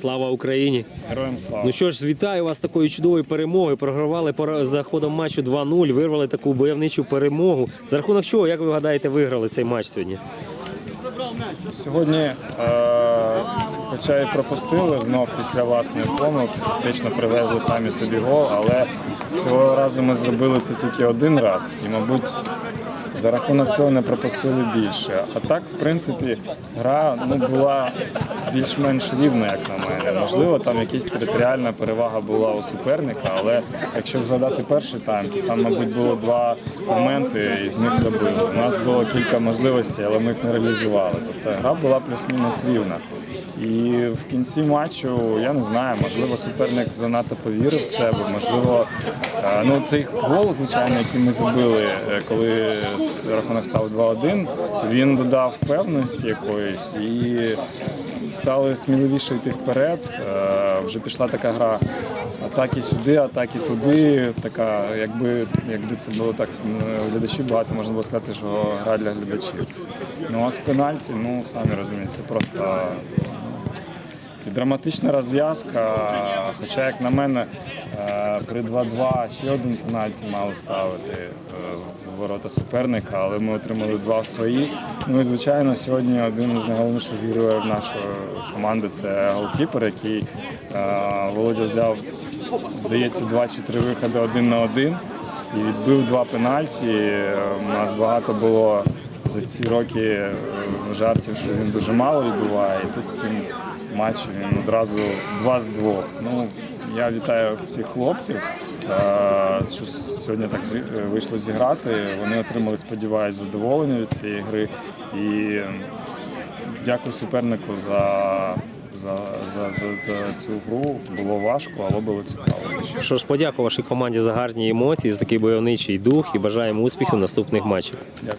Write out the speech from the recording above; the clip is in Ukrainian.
Слава Україні! Героям слава. Ну що ж, вітаю вас такою чудовою перемогою. Програвали за ходом матчу 2-0, вирвали таку бойовничу перемогу. За рахунок чого, як ви гадаєте, виграли цей матч сьогодні? Сьогодні, е, хоча і пропустили знов після власної помилки, фактично привезли самі собі гол, але цього разу ми зробили це тільки один раз і, мабуть, за рахунок цього не пропустили більше. А так, в принципі, гра ну, була більш-менш рівна, як на мене. Можливо, там якась територіальна перевага була у суперника, але якщо згадати перший тайм, то там, мабуть, було два моменти, і з них забили. У нас було кілька можливостей, але ми їх не реалізували. Тобто гра була плюс-мінус рівна. І в кінці матчу я не знаю, можливо, суперник занадто повірив в себе. Можливо, е, ну цей гол, звичайно, який ми забили, е, коли рахунок став 2-1, він додав впевненості якоїсь і стали сміливіше йти вперед. Е, Вже пішла така гра. Атаки сюди, атаки туди. Така, якби, якби це було так м, глядачів багато, можна було сказати, що гра для глядачів. Ну а з пенальті, ну самі розумієте, це просто драматична розв'язка. Хоча, як на мене, е, при 2-2 ще один пенальті мали ставити е, в ворота суперника, але ми отримали два свої. Ну і звичайно, сьогодні один з найголовніших героїв нашої команди це голкіпер, який е, Володя взяв, здається, два чи три виходи один на один і відбив два пенальті. У нас багато було за ці роки жартів, що він дуже мало відбуває. І тут в матчі він одразу два з двох. Ну, я вітаю всіх хлопців, е, що сьогодні так вийшло зіграти. Вони отримали, сподіваюся, задоволення від цієї гри. І дякую супернику за, за, за, за, за цю гру. Було важко, але було цікаво. Що ж, подякую вашій команді за гарні емоції, за такий бойовничий дух і бажаємо успіхів в наступних матчах. Дякую.